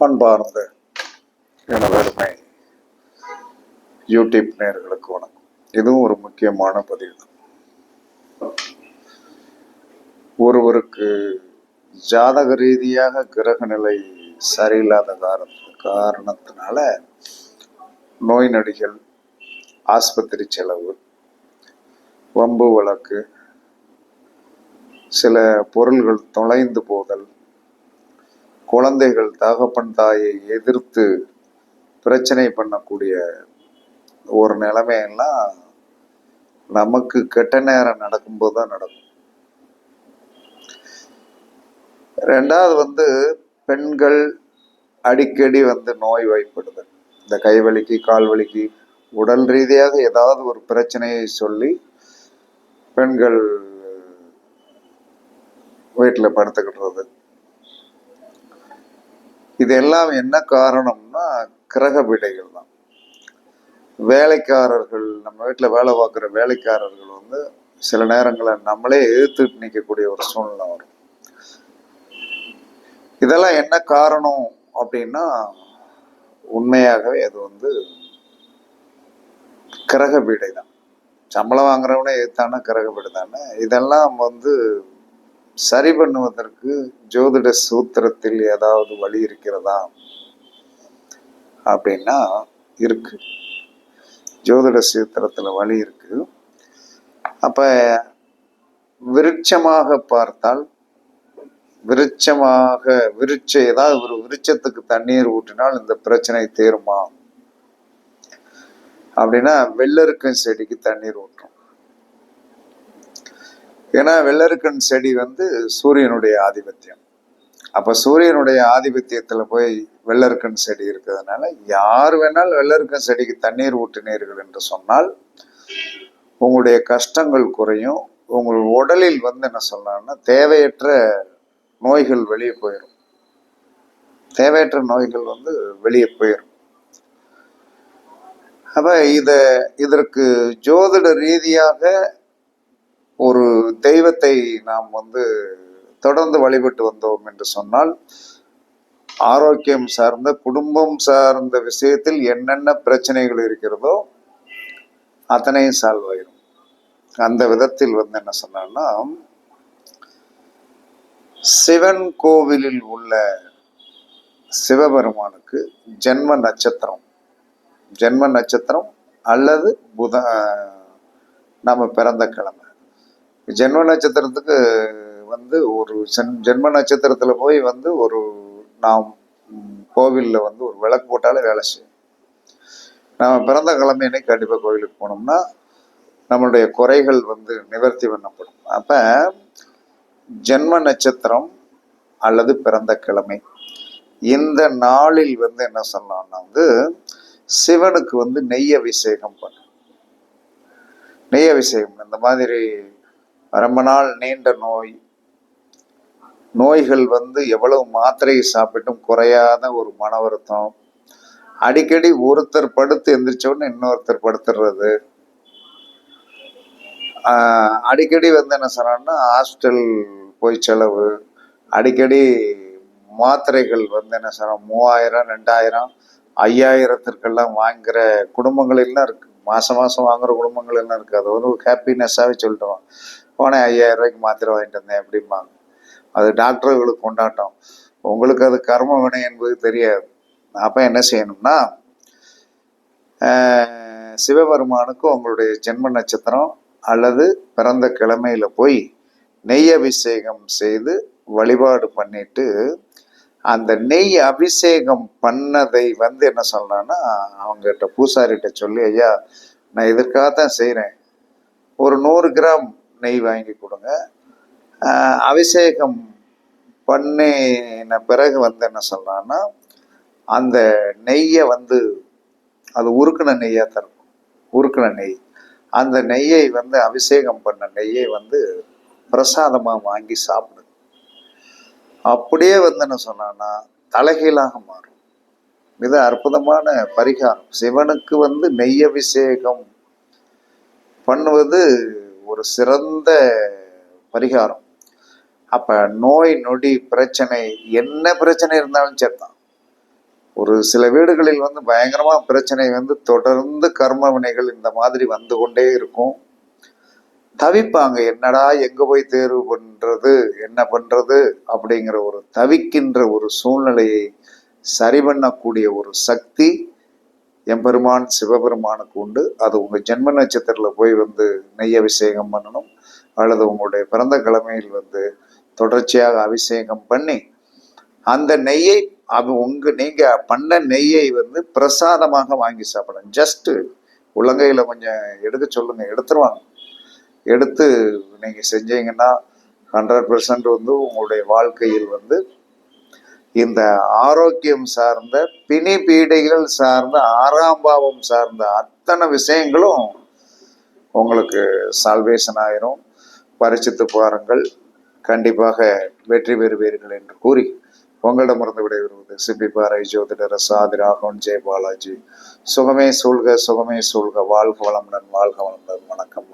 அன்பார்ந்த எனவருமை யூடியூப் நேர்களுக்கு வணக்கம். இதுவும் ஒரு முக்கியமான பதிவு. தான் ஒருவருக்கு ஜாதக ரீதியாக கிரக நிலை சரியில்லாத காரண காரணத்தினால நோய் நொடிகள் ஆஸ்பத்திரி செலவு வம்பு வழக்கு சில பொருள்கள் தொலைந்து போதல் குழந்தைகள் தகப்பன் தாயை எதிர்த்து பிரச்சனை பண்ணக்கூடிய ஒரு நிலைமையெல்லாம் நமக்கு கெட்ட நேரம் நடக்கும்போது தான் நடக்கும். ரெண்டாவது வந்து பெண்கள் அடிக்கடி வந்து நோய் வாய்ப்படுது. இந்த கை வலிக்கு கால் வலிக்கு உடல் ரீதியாக ஏதாவது ஒரு பிரச்சனையை சொல்லி பெண்கள் வீட்டில் படுத்துக்கிடுறது. இதெல்லாம் என்ன காரணம்னா கிரக விடைகள் தான். வேலைக்காரர்கள் நம்ம வீட்டில் வேலை பார்க்குற வேலைக்காரர்கள் வந்து சில நேரங்களில் நம்மளே எதிர்த்து நிற்கக்கூடிய ஒரு சூழ்நிலை வரும். இதெல்லாம் என்ன காரணம் அப்படின்னா உண்மையாகவே அது வந்து கிரக பீடை தான். சம்பளம் வாங்குறவனே எதிர்த்தானா கிரக பீடை தானே? இதெல்லாம் வந்து சரி பண்ணுவதற்கு ஜோதிட சூத்திரத்தில் ஏதாவது வழி இருக்கிறதா? அப்படின்னா இருக்கு. ஜோதிட சூத்திரத்தில் வழி இருக்கு. அப்ப விருட்சமாக பார்த்தால் விருட்சமாக விருட்ச ஏதாவது ஒரு விருட்சத்துக்கு தண்ணீர் ஊற்றினால் இந்த பிரச்சனை தீருமா? அப்படின்னா வெள்ளருக்கும் செடிக்கு தண்ணீர் ஊற்றும் ஏன்னா வெள்ளருக்கன் செடி வந்து சூரியனுடைய ஆதிபத்தியம். அப்ப சூரியனுடைய ஆதிபத்தியத்துல போய் வெள்ளருக்கன் செடி இருக்கிறதுனால யார் வேணாலும் வெள்ளருக்கன் செடிக்கு தண்ணீர் ஊட்டினீர்கள் என்று சொன்னால் உங்களுடைய கஷ்டங்கள் குறையும். உங்கள் உடலில் வந்து என்ன சொல்லலாம்னா தேவையற்ற நோய்கள் வெளியே போயிடும் தேவையற்ற நோய்கள் வந்து வெளியே போயிடும் அப்ப இத இதற்கு ஜோதிட ரீதியாக ஒரு தெய்வத்தை நாம் வந்து தொடர்ந்து வழிபட்டு வந்தோம் என்று சொன்னால் ஆரோக்கியம் சார்ந்த குடும்பம் சார்ந்த விஷயத்தில் என்னென்ன பிரச்சனைகள் இருக்கிறதோ அத்தனையும் சால்வ் ஆயிரும். அந்த விதத்தில் வந்து என்ன சொன்னான்னா சிவன் கோவிலில் உள்ள சிவபெருமானுக்கு ஜென்ம நட்சத்திரம் ஜென்ம நட்சத்திரம் அல்லது புத நம்ம பிறந்த கிழமை. ஜென்ம நட்சத்திரத்துக்கு வந்து ஒரு சென் ஜென்ம நட்சத்திரத்துல போய் வந்து ஒரு நாம் கோவிலில் வந்து ஒரு விளக்கு போட்டாலே வேலை செய்யும். நம்ம பிறந்த கிழமை கண்டிப்பாக கோவிலுக்கு போனோம்னா நம்மளுடைய குறைகள் வந்து நிவர்த்தி பண்ணப்படும். அப்போ ஜென்ம நட்சத்திரம் அல்லது பிறந்த கிழமை. இந்த நாளில் வந்து என்ன சொல்லலாம்னா வந்து சிவனுக்கு வந்து நெய் அபிஷேகம் பண்ணும் நெய் அபிஷேகம். இந்த மாதிரி ரொம்ப நாள் நீண்ட நோய். நோய்கள் வந்து எவ்வளவு மாத்திரையை சாப்பிட்டும் குறையாத ஒரு மன வருத்தம். அடிக்கடி ஒருத்தர் படுத்து எந்திரிச்ச உடனே இன்னொருத்தர் படுத்துடுறது ஆஹ் அடிக்கடி வந்து என்ன சொன்னான்னா ஹாஸ்டல் போய் செலவு. அடிக்கடி மாத்திரைகள் வந்து என்ன சொன்னா மூவாயிரம் ரெண்டாயிரம் ஐயாயிரத்திற்கெல்லாம் வாங்குகிற குடும்பங்களெல்லாம் இருக்கு. மாதம் மாதம் வாங்குற குடும்பங்கள் எல்லாம் இருக்காது அது ஒரு ஹாப்பினஸ்ஸாகவே சொல்லிட்டோம். போனேன் ஐயாயிரம் ரூபாய்க்கு மாத்திரை வாங்கிட்டு வந்தேன் அப்படிம்பாங்க. அது டாக்டர்களுக்கு கொண்டாட்டம். உங்களுக்கு அது கர்ம வினை என்பது தெரியாது. அப்போ என்ன செய்யணும்னா சிவபெருமானுக்கு உங்களுடைய ஜென்ம நட்சத்திரம் அல்லது பிறந்த கிழமையில் போய் நெய் அபிஷேகம் செய்து வழிபாடு பண்ணிட்டு அந்த நெய் அபிஷேகம் பண்ணதை வந்து என்ன சொல்லலாம்னா அவங்ககிட்ட பூசாரிகிட்ட சொல்லி ஐயா நான் இதற்காகத்தான் செய்கிறேன் ஒரு நூறு கிராம் நெய் வாங்கி கொடுங்க. அபிஷேகம் பண்ணின பிறகு வந்து என்ன சொல்றான்னா அந்த நெய்யை வந்து அது உருக்குன நெய்யாக தரும் உருக்குன நெய். அந்த நெய்யை வந்து அபிஷேகம் பண்ண நெய்யை வந்து பிரசாதமாக வாங்கி சாப்பிடுங்க. அப்படியே வந்து என்ன சொன்னான்னா தலைகீழாக மாறும். மிக அற்புதமான பரிகாரம். சிவனுக்கு வந்து நெய் அபிஷேகம் பண்ணுவது ஒரு சிறந்த பரிகாரம். அப்ப நோய் நொடி பிரச்சனை என்ன பிரச்சனை இருந்தாலும் சரிதான். ஒரு சில வீடுகளில் வந்து பயங்கரமா பிரச்சனை வந்து தொடர்ந்து கர்ம வினைகள் இந்த மாதிரி வந்து கொண்டே இருக்கும். தவிப்பாங்க. என்னடா எங்க போய் தேர்வு பண்றது? என்ன பண்றது? அப்படிங்கிற ஒரு தவிக்கின்ற ஒரு சூழ்நிலையை சரி பண்ணக்கூடிய ஒரு சக்தி எம்பெருமான் சிவபெருமானுக்கு உண்டு. அது உங்க ஜென்ம நட்சத்திரத்துல போய் வந்து நெய் அபிஷேகம் பண்ணணும். அல்லது உங்களுடைய பிறந்த கிழமையில் வந்து தொடர்ச்சியாக அபிஷேகம் பண்ணி அந்த நெய்யை அது உங்க நீங்க பண்ண நெய்யை வந்து பிரசாதமாக வாங்கி சாப்பிடணும். ஜஸ்ட் உலங்கையில கொஞ்சம் எடுக்க சொல்லுங்க. எடுத்துருவாங்க. எடுத்து நீங்கள் செஞ்சீங்கன்னா ஹண்ட்ரட் பர்சன்ட் வந்து உங்களுடைய வாழ்க்கையில் வந்து இந்த ஆரோக்கியம் சார்ந்த பிணி பீடைகள் சார்ந்த ஆறாம் பாவம் சார்ந்த அத்தனை விஷயங்களும் உங்களுக்கு சால்வேஷன் ஆயிரும். பரிசித்து பாருங்கள். கண்டிப்பாக வெற்றி பெறுவீர்கள் என்று கூறி உங்களிடமிருந்து விடைபெறுவது சிப்பிப்பாறை ஜோதிடர் சாதி ராகவன் ஜெய பாலாஜி. சுகமே சூழ்க சுகமே சூழ்க. வாழ்க வளமுடன் வாழ்க வளமுடன். வணக்கம்.